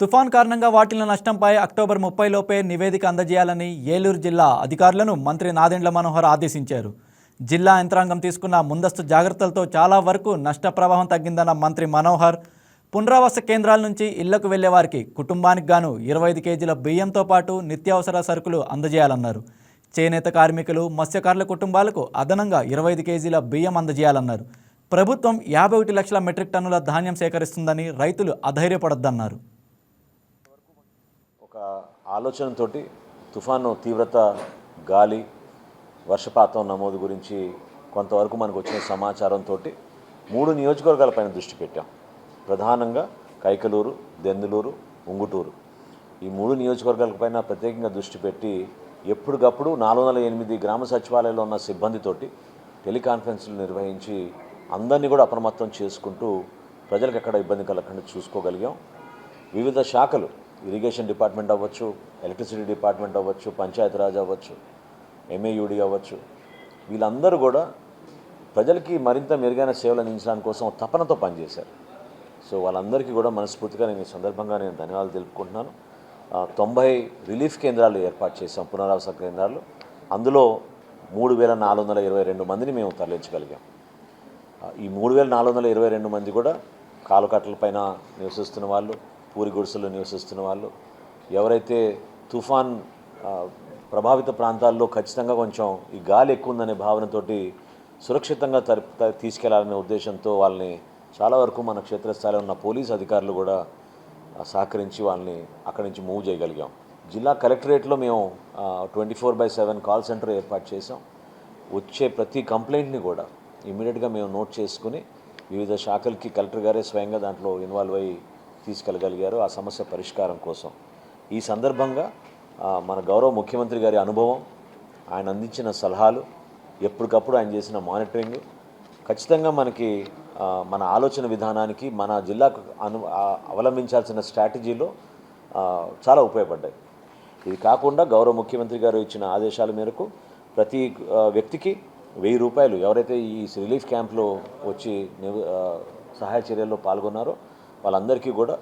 తుఫాన్ కారణంగా వాటిల్ల నష్టంపై అక్టోబర్ ముప్పై లోపే నివేదిక అందజేయాలని ఏలూరు జిల్లా అధికారులను మంత్రి నాదెండ్ల మనోహర్ ఆదేశించారు. జిల్లా యంత్రాంగం తీసుకున్న ముందస్తు జాగ్రత్తలతో చాలా వరకు నష్ట ప్రవాహం తగ్గిందన్న మంత్రి మనోహర్ పునరావాస కేంద్రాల నుంచి ఇళ్ళకు వెళ్ళే వారికి కుటుంబానికి గాను ఇరవై ఐదు కేజీల బియ్యంతో పాటు నిత్యావసర సరుకులు అందజేయాలన్నారు. చేనేత కార్మికులు మత్స్యకారుల కుటుంబాలకు అదనంగా ఇరవై ఐదు కేజీల బియ్యం అందజేయాలన్నారు. ప్రభుత్వం యాభై ఒకటి లక్షల మెట్రిక్ టన్నుల ధాన్యం సేకరిస్తుందని రైతులు అధైర్యపడొద్దన్నారు. ఆలోచనతోటి తుఫాను తీవ్రత గాలి వర్షపాతం నమోదు గురించి కొంతవరకు మనకు వచ్చిన సమాచారంతో మూడు నియోజకవర్గాలపైన దృష్టి పెట్టాం. ప్రధానంగా కైకలూరు దెందులూరు ఉంగుటూరు. ఈ మూడు నియోజకవర్గాలపైన ప్రత్యేకంగా దృష్టి పెట్టి ఎప్పటికప్పుడు నాలుగు వందల ఎనిమిది గ్రామ సచివాలయంలో ఉన్న సిబ్బందితోటి టెలికాన్ఫరెన్స్లు నిర్వహించి అందరినీ కూడా అప్రమత్తం చేసుకుంటూ ప్రజలకు ఎక్కడ ఇబ్బంది కలగకుండా చూసుకోగలిగాం. వివిధ శాఖలు ఇరిగేషన్ డిపార్ట్మెంట్ అవ్వచ్చు ఎలక్ట్రిసిటీ డిపార్ట్మెంట్ అవ్వచ్చు పంచాయతీరాజ్ అవ్వచ్చు ఎంఏయుడి అవ్వచ్చు. వీళ్ళందరూ కూడా ప్రజలకి మరింత మెరుగైన సేవలు అందించడానికి కోసం తపనతో పనిచేశారు. సో వాళ్ళందరికీ కూడా మనస్ఫూర్తిగా నేను ఈ సందర్భంగా నేను ధన్యవాదాలు తెలుపుకుంటున్నాను. తొంభై రిలీఫ్ కేంద్రాలు ఏర్పాటు చేశాం పునరావాస కేంద్రాలు. అందులో మూడు వేల నాలుగు వందల ఇరవై రెండు మందిని మేము తరలించగలిగాం. ఈ మూడు వేల నాలుగు వందల ఇరవై రెండు మంది కూడా కాలుకట్టలపైన నివసిస్తున్న వాళ్ళు పూరి గుడిసెల్లో నివసిస్తున్న వాళ్ళు. ఎవరైతే తుఫాన్ ప్రభావిత ప్రాంతాల్లో ఖచ్చితంగా కొంచెం ఈ గాలి ఎక్కువ ఉందనే భావనతోటి సురక్షితంగా తరి తీసుకెళ్ళాలనే ఉద్దేశంతో వాళ్ళని చాలా వరకు మన క్షేత్రస్థాయిలో ఉన్న పోలీస్ అధికారులు కూడా సహకరించి వాళ్ళని అక్కడి నుంచి మూవ్ చేయగలిగాం. జిల్లా కలెక్టరేట్లో మేము twenty four by seven call centre ఏర్పాటు చేసాం వచ్చే ప్రతి కంప్లైంట్ని కూడా ఇమీడియట్గా మేము నోట్ చేసుకుని వివిధ శాఖలకి కలెక్టర్ గారే స్వయంగా దాంట్లో ఇన్వాల్వ్ అయ్యి తీసుకెళ్ళగలిగారు ఆ సమస్య పరిష్కారం కోసం. ఈ సందర్భంగా మన గౌరవ ముఖ్యమంత్రి గారి అనుభవం ఆయన అందించిన సలహాలు ఎప్పటికప్పుడు ఆయన చేసిన మానిటరింగ్ ఖచ్చితంగా మనకి మన ఆలోచన విధానానికి మన జిల్లాకు అను అవలంబించాల్సిన స్ట్రాటజీలో చాలా ఉపయోగపడ్డాయి. ఇది కాకుండా గౌరవ ముఖ్యమంత్రి గారు ఇచ్చిన ఆదేశాల మేరకు ప్రతి వ్యక్తికి వెయ్యి రూపాయలు ఎవరైతే ఈ రిలీఫ్ క్యాంప్లో వచ్చి సహాయ చర్యల్లో పాల్గొన్నారో వాళ్ళందరికీ కూడా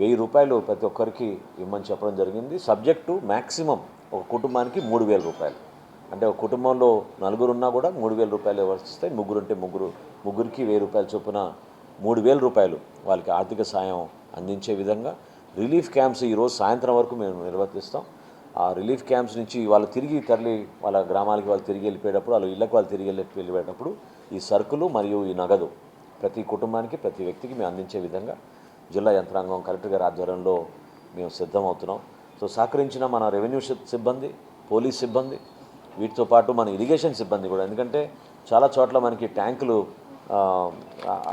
వెయ్యి రూపాయలు ప్రతి ఒక్కరికి ఇమ్మని చెప్పడం జరిగింది. సబ్జెక్టు మ్యాక్సిమం ఒక కుటుంబానికి మూడు వేల రూపాయలు. అంటే ఒక కుటుంబంలో నలుగురు ఉన్నా కూడా మూడు వేల రూపాయలు వస్తాయి ముగ్గురు ఉంటే ముగ్గురు ముగ్గురికి వెయ్యి రూపాయల చొప్పున మూడు వేల రూపాయలు వాళ్ళకి ఆర్థిక సాయం అందించే విధంగా రిలీఫ్ క్యాంప్స్ ఈరోజు సాయంత్రం వరకు మేము నిర్వర్తిస్తాం. ఆ రిలీఫ్ క్యాంప్స్ నుంచి వాళ్ళు తిరిగి తరలి వాళ్ళ గ్రామాలకి వాళ్ళు తిరిగి వెళ్ళిపోయేటప్పుడు వాళ్ళ ఇళ్ళకి వాళ్ళు తిరిగి వెళ్ళి వెళ్ళిపోయేటప్పుడు ఈ సరుకులు మరియు ఈ నగదు ప్రతి కుటుంబానికి ప్రతి వ్యక్తికి మేము అందించే విధంగా జిల్లా యంత్రాంగం కలెక్టర్ గారి ఆధ్వర్యంలో మేము సిద్ధమవుతున్నాం. సో సహకరించిన మన రెవెన్యూ సిబ్బంది పోలీస్ సిబ్బంది వీటితో పాటు మన ఇరిగేషన్ సిబ్బంది కూడా. ఎందుకంటే చాలా చోట్ల మనకి ట్యాంకులు ఆ,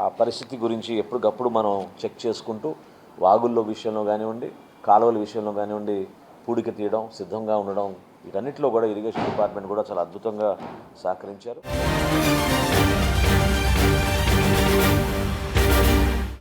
ఆ పరిస్థితి గురించి ఎప్పటికప్పుడు మనం చెక్ చేసుకుంటూ వాగుల్లో విషయంలో కానివ్వండి కాలువల విషయంలో కానివ్వండి పూడిక తీయడం సిద్ధంగా ఉండడం వీటన్నిటిలో కూడా ఇరిగేషన్ డిపార్ట్మెంట్ కూడా చాలా అద్భుతంగా సహకరించారు.